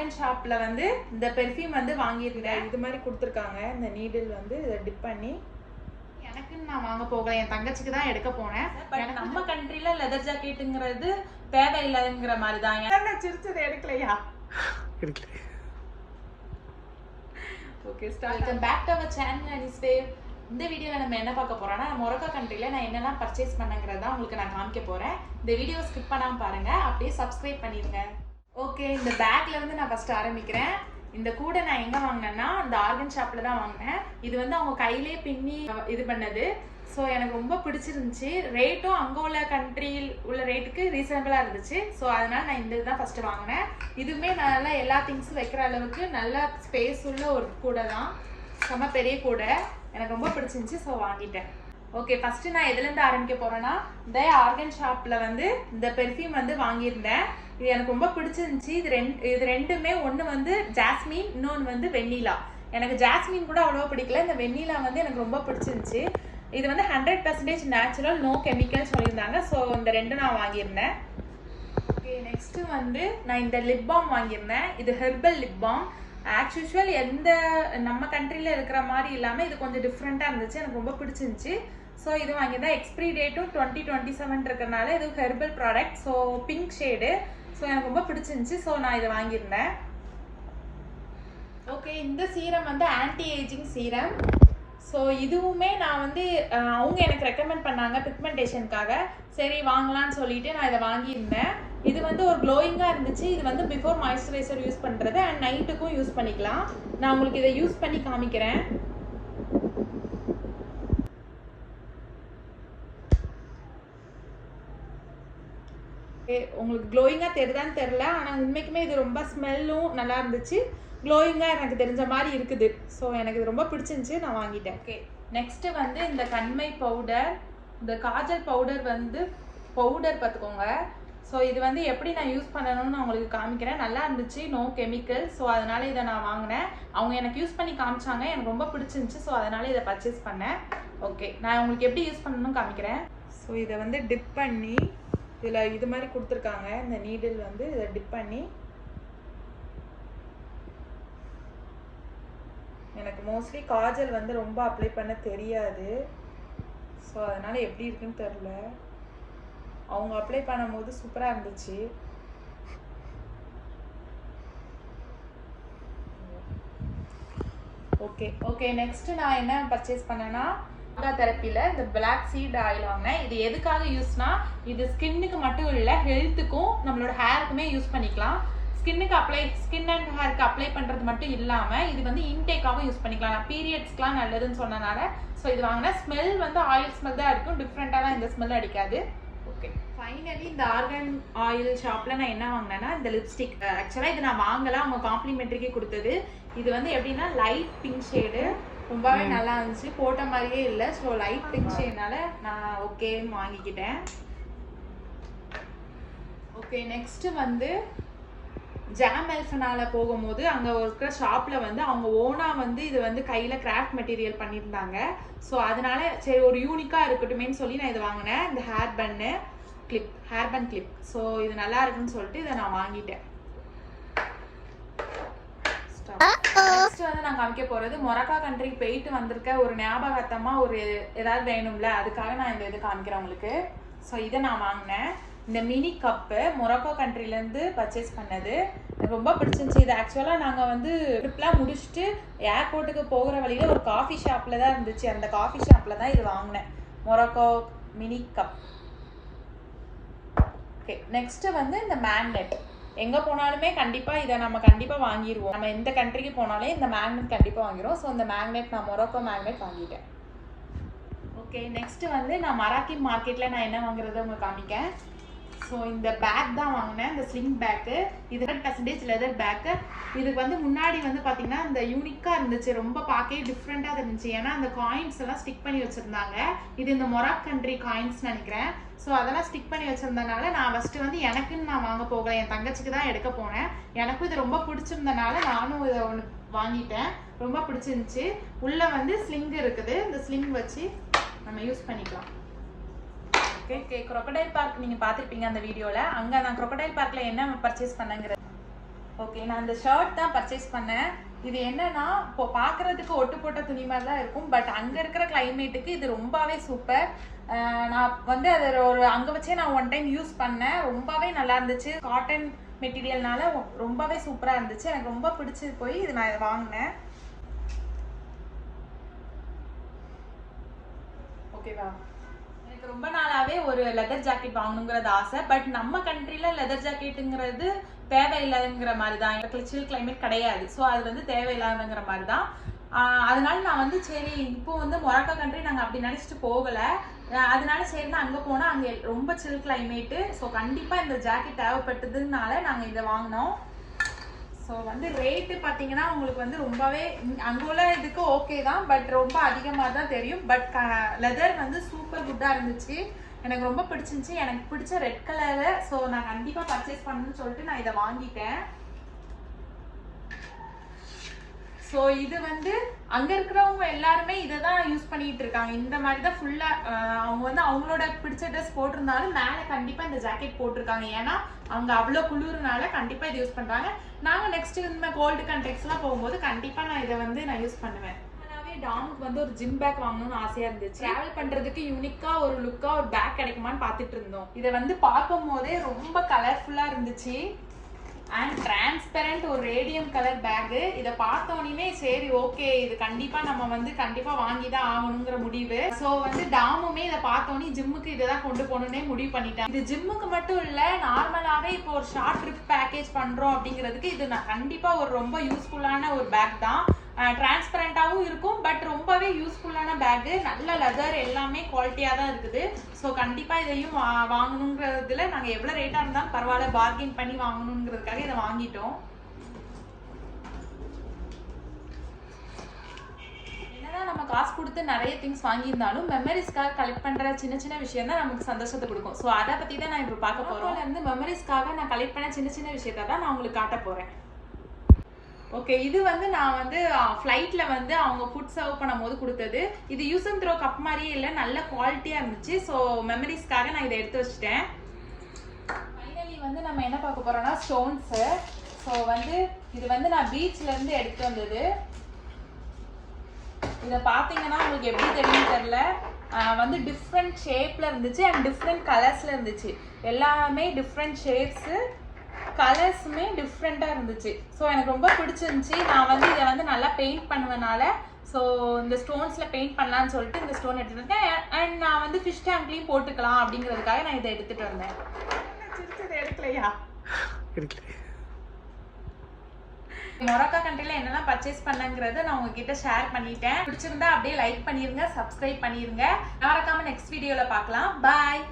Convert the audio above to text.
Organ ஷாப்ல வந்து இந்த பெர்ஃப்யூம் வந்து வாங்கியிருந்தேன் இது மாதிரி கொடுத்துருக்காங்க. இந்த நீடில் வந்து இதை டிப் பண்ணி. எனக்குன்னு நான் வாங்க போகல. என் தங்கச்சிக்கு தான் எடுக்க போனேன். பட் நம்ம கண்ட்ரில லெதர் ஜாக்கெட்டுங்கிறது தேவையில்லைங்கிற மாதிரி தான் நான் சிரிச்சதை எடுக்கலையா? எடுக்கல okay start welcome back to our channel அனிஸ்வேவ் இந்த வீடியோவில் நம்ம என்ன பார்க்க போறோம்னா மொரக்கா கண்ட்ரியில் நான் என்னெல்லாம் பர்ச்சேஸ் பண்ணங்கிறத உங்களுக்கு நான் காமிக்க போறேன். இந்த வீடியோ ஸ்கிப் பண்ணாம பாருங்க. அப்படியே சப்ஸ்கிரைப் பண்ணிடுங்க ஓகே இந்த பேக்ல வந்து நான் ஃபர்ஸ்ட் ஆரம்பிக்கிறேன். இந்த கூடை நான் எங்க வாங்கினேன்னா இந்த ஆர்கன் ஷாப்ல தான் வாங்கினேன். இது வந்து அவங்க கையிலே பின்னி இது பண்ணது. ஸோ எனக்கு ரொம்ப பிடிச்சிருந்துச்சு. ரேட்டும் அங்கே உள்ள கண்ட்ரியில் உள்ள ரேட்டுக்கு ரீசனபிளாக இருந்துச்சு. ஸோ அதனால் நான் இந்த இதுதான் ஃபஸ்ட்டு வாங்கினேன். இதுவுமே நல்லா எல்லா திங்ஸும் வைக்கிற அளவுக்கு நல்ல ஸ்பேஸ் உள்ள ஒரு கூடை தான். செம்ம பெரிய கூடை. எனக்கு ரொம்ப பிடிச்சிருந்துச்சி ஸோ வாங்கிட்டேன். ஓகே ஃபர்ஸ்ட் நான் எதுலேருந்து ஆரம்பிக்க போறேன்னா இந்த ஆர்கன் ஷாப்ல வந்து இந்த பெர்ஃப்யூம் வந்து வாங்கியிருந்தேன். இது எனக்கு ரொம்ப பிடிச்சிருந்துச்சு. இது ரெண்டு இது ரெண்டுமே ஒன்று வந்து ஜாஸ்மின் இன்னொன்று வந்து வெண்ணிலா எனக்கு ஜாஸ்மின் கூட அவ்வளோ பிடிக்கல. இந்த வெண்ணிலா வந்து எனக்கு ரொம்ப பிடிச்சிருந்துச்சு. இது வந்து hundred percentage natural no chemical சொல்லியிருந்தாங்க. ஸோ இந்த ரெண்டு நான் வாங்கியிருந்தேன். ஓகே நெக்ஸ்ட்டு வந்து நான் இந்த லிப் பாம் வாங்கியிருந்தேன். இது herbal lip balm as usual எந்த நம்ம கண்ட்ரியில் இருக்கிற மாதிரி இல்லாமல் இது கொஞ்சம் டிஃப்ரெண்ட்டாக இருந்துச்சு. எனக்கு ரொம்ப பிடிச்சிருந்துச்சு. ஸோ இது வாங்கியிருந்தேன் எக்ஸ்பிரி டேட்டும் டுவெண்ட்டி டுவெண்ட்டி செவன் இருக்கிறனால இது herbal product so pink shade so எனக்கு ரொம்ப பிடிச்சிருந்துச்சு. ஸோ நான் இதை வாங்கியிருந்தேன். ஓகே இந்த சீரம் வந்து ஆன்டி ஏஜிங் சீரம் ஸோ இதுவுமே நான் வந்து அவங்க எனக்கு ரெக்கமெண்ட் பண்ணாங்க பிக்மெண்டேஷனுக்காக சரி வாங்கலாம்னு சொல்லிட்டு நான் இதை வாங்கியிருந்தேன். இது வந்து ஒரு க்ளோயிங்காக இருந்துச்சு. இது வந்து பிஃபோர் மாய்ஸ்சரைசர் யூஸ் பண்ணுறது அண்ட் நைட்டுக்கும் யூஸ் பண்ணிக்கலாம். நான் உங்களுக்கு இதை யூஸ் பண்ணி காமிக்கிறேன். ஏ- உங்களுக்கு க்ளோயிங்காக தெரியுதான்னு தெரில ஆனால் உண்மைக்குமே இது ரொம்ப ஸ்மெல்லும் நல்லா இருந்துச்சு. க்ளோயிங்காக எனக்கு தெரிஞ்ச மாதிரி இருக்குது. ஸோ எனக்கு இது ரொம்ப பிடிச்சிருந்துச்சு நான் வாங்கிட்டேன். ஓகே நெக்ஸ்ட்டு வந்து இந்த கண்மை பவுடர் இந்த காஜல் பவுடர் வந்து பவுடர் பார்த்துக்கோங்க. ஸோ இது வந்து எப்படி நான் யூஸ் பண்ணணும்னு உங்களுக்கு காமிக்கிறேன். நல்லா இருந்துச்சு நோ கெமிக்கல் ஸோ அதனால இதை நான் வாங்கினேன். அவங்க எனக்கு யூஸ் பண்ணி காமிச்சாங்க எனக்கு ரொம்ப பிடிச்சிருந்துச்சு. ஸோ அதனால இதை பர்ச்சேஸ் பண்ணேன். ஓகே நான் உங்களுக்கு எப்படி யூஸ் பண்ணணும்னு காமிக்கிறேன். ஸோ இதை வந்து டிப் பண்ணி இதில் இது மாதிரி கொடுத்துருக்காங்க. இந்த நீடில் வந்து இதை டிப் பண்ணி எனக்கு மோஸ்ட்லி காஜல் வந்து ரொம்ப அப்ளை பண்ண தெரியாது. ஸோ அதனால் எப்படி இருக்குன்னு தெரில அவங்க அப்ளை பண்ணும்போது சூப்பராக இருந்துச்சு. ஓகே ஓகே நெக்ஸ்ட் நான் என்ன பர்ச்சேஸ் பண்ணேன்னா யோகா தெரப்பியில் இந்த பிளாக் சீட் ஆயில் வாங்கினேன் இது எதுக்காக யூஸ்னா இது ஸ்கின்னுக்கு மட்டும் இல்லை ஹெல்த்துக்கும் நம்மளோட ஹேருக்குமே யூஸ் பண்ணிக்கலாம். ஸ்கின்னுக்கு அப்ளை ஸ்கின் அண்ட் ஹேருக்கு அப்ளை பண்ணுறது மட்டும் இல்லாமல் இது வந்து இன்டேக்காகவும் யூஸ் பண்ணிக்கலாம். நான் பீரியட்ஸ்க்கெலாம் நல்லதுன்னு சொன்னனால ஸோ இது வாங்கினேன் ஸ்மெல் வந்து ஆயில் ஸ்மெல் தான் இருக்கும். டிஃப்ரெண்ட்டாக இந்த ஸ்மெல் அடிக்காது. ஓகே ஃபைனலி இந்த ஆர்கன் ஆயில் ஷாப்பில் நான் என்ன வாங்கினேன்னா இந்த லிப்ஸ்டிக் ஆக்சுவலாக இது நான் வாங்கலாம் அவங்க காம்ப்ளிமெண்ட்ரிக்கே கொடுத்தது. இது வந்து எப்படின்னா லைட் பிங்க் ஷேடு ரொம்பவே நல்லா இருந்துச்சு. போட்ட மாதிரியே இல்லை. ஸோ லைட் பிங்க் ஷேட்னால நான் ஓகேன்னு வாங்கிக்கிட்டேன். ஓகே நெக்ஸ்ட் வந்து ஜாம் எல்ஃபனால போகும்போது அங்கே இருக்கிற ஷாப்பில் வந்து அவங்க ஓனாக வந்து இது வந்து கையில் கிராஃப்ட் மெட்டீரியல் பண்ணியிருந்தாங்க. ஸோ அதனால சரி ஒரு யூனிக்காக இருக்கட்டுமேன்னு சொல்லி நான் இது வாங்கினேன். இந்த hair bun clip hair bun clip so இது நல்லா இருக்குன்னு சொல்லிட்டு இதை நான் வாங்கிட்டேன். நெக்ஸ்ட் வந்து நான் காமிக்க போறது மொரக்கா கண்ட்ரி போயிட்டு வந்திருக்க ஒரு ஞாபகத்தமா ஒரு ஏதாவது வேணும்ல அதுக்காக நான் இந்த இது காமிக்கிறேன் உங்களுக்கு. ஸோ இதை நான் வாங்கினேன். இந்த மினி கப்பு மொரக்கோ கண்ட்ரிலேருந்து பர்ச்சேஸ் பண்ணது. எனக்கு ரொம்ப பிடிச்சிருந்துச்சு. இது ஆக்சுவலாக நாங்கள் வந்து ட்ரிப்லாம் முடிச்சுட்டு ஏர்போர்ட்டுக்கு போகிற வழியில் ஒரு காஃபி ஷாப்பில் தான் இருந்துச்சு. அந்த காஃபி ஷாப்பில் தான் இது வாங்கினேன். Morocco mini cup okay next வந்து இந்த மேக்னெட் எங்க போனாலுமே கண்டிப்பா இதை நம்ம கண்டிப்பா வாங்கிடுவோம் நம்ம எந்த கண்ட்ரிக்கு போனாலே இந்த மேக்னெட் கண்டிப்பா வாங்கிடுவோம் ஸோ இந்த மேக்னெட் நான் மொரோக்கோ மேக்னெட் வாங்கிட்டேன். ஓகே நெக்ஸ்ட் வந்து நான் மராக்கி மார்க்கெட்ல நான் என்ன வாங்குறத உங்களுக்கு காமிக்கேன் ஸோ இந்த பேக் தான் வாங்கினேன். இந்த ஸ்லிங் பேக்கு இது பர்சன்டேஜ் லெதர் பேக்கு இதுக்கு வந்து முன்னாடி வந்து பார்த்தீங்கன்னா இந்த யூனிக்காக இருந்துச்சு. ரொம்ப பார்க்கவே டிஃப்ரெண்ட்டாக இருந்துச்சு. ஏன்னா அந்த காயின்ஸ் எல்லாம் ஸ்டிக் பண்ணி வச்சுருந்தாங்க. இது இந்த மொராக் கண்ட்ரி காயின்ஸ் நினைக்கிறேன். ஸோ அதெல்லாம் ஸ்டிக் பண்ணி வச்சுருந்தனால நான் ஃபஸ்ட்டு வந்து எனக்குன்னு நான் வாங்க போகலை. என் தங்கச்சிக்கு தான் எடுக்க போனேன். எனக்கும் இது ரொம்ப பிடிச்சிருந்தனால நானும் இதை ஒன்று வாங்கிட்டேன். ரொம்ப பிடிச்சிருந்துச்சு. உள்ளே வந்து ஸ்லிங் இருக்குது. இந்த ஸ்லிங் வச்சு நம்ம யூஸ் பண்ணிக்கலாம். Okay okay. Crocodile பார்க் நீங்கள் பார்த்துருப்பீங்க அந்த வீடியோவில் அங்கே நான் crocodile பார்க்கில் என்ன பர்ச்சேஸ் பண்ணேங்கிறது ஓகே நான் அந்த ஷர்ட் தான் பர்ச்சேஸ் பண்ணேன். இது என்னன்னா இப்போ பார்க்கறதுக்கு ஒட்டு போட்ட துணி மாதிரி தான் இருக்கும். பட் அங்கே இருக்கிற கிளைமேட்டுக்கு இது ரொம்பவே சூப்பர் நான் வந்து அதை ஒரு அங்கே வச்சே நான் ஒன் டைம் யூஸ் பண்ணேன். ரொம்பவே நல்லா இருந்துச்சு. காட்டன் மெட்டீரியல்னால ரொம்பவே சூப்பராக இருந்துச்சு. எனக்கு ரொம்ப பிடிச்சது போய் இது நான் இதை வாங்கினேன். ஓகேவா? ரொம்ப நாளாவே ஒரு லெதர் ஜாக்கெட் வாங்கணுங்கிறது ஆசை. பட் நம்ம கண்ட்ரில லெதர் ஜாக்கெட்டுங்கிறது தேவையில்லைங்கிற மாதிரி தான் எனக்கு சில் கிளைமேட் கிடையாது. ஸோ அது வந்து தேவையில்லாதங்கிற மாதிரி தான் அதனால நான் வந்து சரி இப்போ வந்து மொராக்கா கண்ட்ரி நாங்கள் அப்படி நினச்சிட்டு போகலை. அதனால சரி நான் அங்கே போனால் அங்கே ரொம்ப சில் கிளைமேட்டு ஸோ கண்டிப்பாக இந்த ஜாக்கெட் தேவைப்பட்டதுனால நாங்கள் இதை வாங்கினோம். ஸோ வந்து ரேட்டு பார்த்தீங்கன்னா உங்களுக்கு வந்து ரொம்பவே அங்கே உள்ள இதுக்கு ஓகே தான் பட் ரொம்ப அதிகமாக தான் தெரியும். பட் லெதர் வந்து சூப்பர் குட்டாக இருந்துச்சு. எனக்கு ரொம்ப பிடிச்சிருந்துச்சி. எனக்கு பிடிச்ச ரெட் கலரு ஸோ நான் கண்டிப்பாக பர்ச்சேஸ் பண்ணணும்னு சொல்லிட்டு நான் இதை வாங்கிட்டேன். ஸோ இது வந்து அங்கே இருக்கிறவங்க எல்லாருமே இதை தான் யூஸ் பண்ணிட்டு இருக்காங்க. இந்த மாதிரி தான் ஃபுல்லாக அவங்க வந்து அவங்களோட பிடிச்ச ட்ரெஸ் போட்டிருந்தாலும் மேலே கண்டிப்பாக இந்த ஜாக்கெட் போட்டிருக்காங்க. ஏன்னா அங்கே அவ்வளோ குளிர்னால கண்டிப்பாக இது யூஸ் பண்ணுறாங்க நாங்கள் நெக்ஸ்ட் இந்த கோல்டு கண்ட்ரிக்ஸ்லாம் போகும்போது கண்டிப்பாக நான் இதை வந்து நான் யூஸ் பண்ணுவேன். டாமுக்கு வந்து ஒரு ஜிம் பேக் வாங்கணும்னு ஆசையாக இருந்துச்சு. ட்ராவல் பண்ணுறதுக்கு யூனிக்காக ஒரு லுக்காக ஒரு பேக் கிடைக்குமான்னு பார்த்துட்டு இருந்தோம். இதை வந்து பார்க்கும் போதே ரொம்ப கலர்ஃபுல்லாக இருந்துச்சு. அண்ட் டிரான்ஸ்பெரண்ட் ஒரு ரேடியம் கலர் பேக்கு இதை பார்த்தோன்னே சரி ஓகே இது கண்டிப்பாக நம்ம வந்து கண்டிப்பாக வாங்கி தான் ஆகணுங்கிற முடிவு. ஸோ வந்து டாமுமே இதை பார்த்தோன்னே ஜிம்முக்கு இதை தான் கொண்டு போகணுன்னே முடிவு பண்ணிட்டேன் இது ஜிம்முக்கு மட்டும் இல்லை நார்மலாகவே இப்போ ஒரு ஷார்ட் ட்ரிப் பேக்கேஜ் பண்ணுறோம் அப்படிங்கிறதுக்கு இது நான் கண்டிப்பாக ஒரு ரொம்ப யூஸ்ஃபுல்லான ஒரு பேக் தான். டிரான்ஸ்பரண்டாகவும் இருக்கும் பட் ரொம்பவே யூஸ்ஃபுல்லான பேக்கு நல்ல லெதர் எல்லாமே குவாலிட்டியாக தான் இருக்குது. ஸோ கண்டிப்பாக இதையும் வாங்கணுங்கிறதுல நாங்கள் எவ்வளோ ரேட்டாக இருந்தாலும் பரவாயில்ல பார்கின் பண்ணி வாங்கணுங்கிறதுக்காக இதை வாங்கிட்டோம். என்னதான் நம்ம காசு கொடுத்து நிறைய திங்ஸ் வாங்கியிருந்தாலும் மெமரிஸ்க்காக கலெக்ட் பண்ணுற சின்ன சின்ன விஷயம் தான் நமக்கு சந்தோஷத்தை கொடுக்கும். ஸோ அதை பற்றி தான் நான் இப்போ பார்க்க போறோம். இருந்து மெமரிஸ்க்காக நான் கலெக்ட் பண்ண சின்ன சின்ன விஷயத்தை தான் நான் உங்களுக்கு காட்ட போகிறேன் ஓகே இது வந்து நான் வந்து ஃப்ளைட்டில் வந்து அவங்க ஃபுட் சர்வ் பண்ணும்போது கொடுத்தது. இது யூஸ் அண்ட் த்ரோ கப் மாதிரியே இல்லை நல்ல குவாலிட்டியாக இருந்துச்சு. ஸோ மெமரிஸ்க்காக நான் இதை எடுத்து வச்சுட்டேன். ஃபைனலி வந்து நம்ம என்ன பார்க்க போகிறோம்னா ஸ்டோன்ஸு ஸோ வந்து இது வந்து நான் பீச்லேருந்து எடுத்து வந்தது. இதை பார்த்தீங்கன்னா உங்களுக்கு எப்படி தெரியும் தெரில வந்து டிஃப்ரெண்ட் ஷேப்பில் இருந்துச்சு அண்ட் டிஃப்ரெண்ட் கலர்ஸில் இருந்துச்சு. எல்லாமே டிஃப்ரெண்ட் ஷேப்ஸு கலர்ஸுமே டிஃப்ரெண்ட்டாக இருந்துச்சு. ஸோ எனக்கு ரொம்ப பிடிச்சிருந்துச்சி. நான் வந்து இதை வந்து நல்லா பெயிண்ட் பண்ணுவனால ஸோ இந்த ஸ்டோன்ஸில் பெயிண்ட் பண்ணலான்னு சொல்லிட்டு இந்த ஸ்டோன் எடுத்துகிட்டு அண்ட் நான் வந்து ஃபிஷ் டேங்க்லேயும் போட்டுக்கலாம் அப்படிங்கிறதுக்காக நான் இதை எடுத்துகிட்டு வந்தேன். எடுக்கலையா? எடுக்கலையா. மொரக்கா கண்ட்ரியில் என்னெல்லாம் பர்ச்சேஸ் பண்ணங்கிறத நான் உங்ககிட்ட ஷேர் பண்ணிட்டேன். பிடிச்சிருந்தா அப்படியே லைக் பண்ணிருங்க சப்ஸ்கிரைப் பண்ணிருங்க. மறக்காம நெக்ஸ்ட் வீடியோவில் பார்க்கலாம். பாய்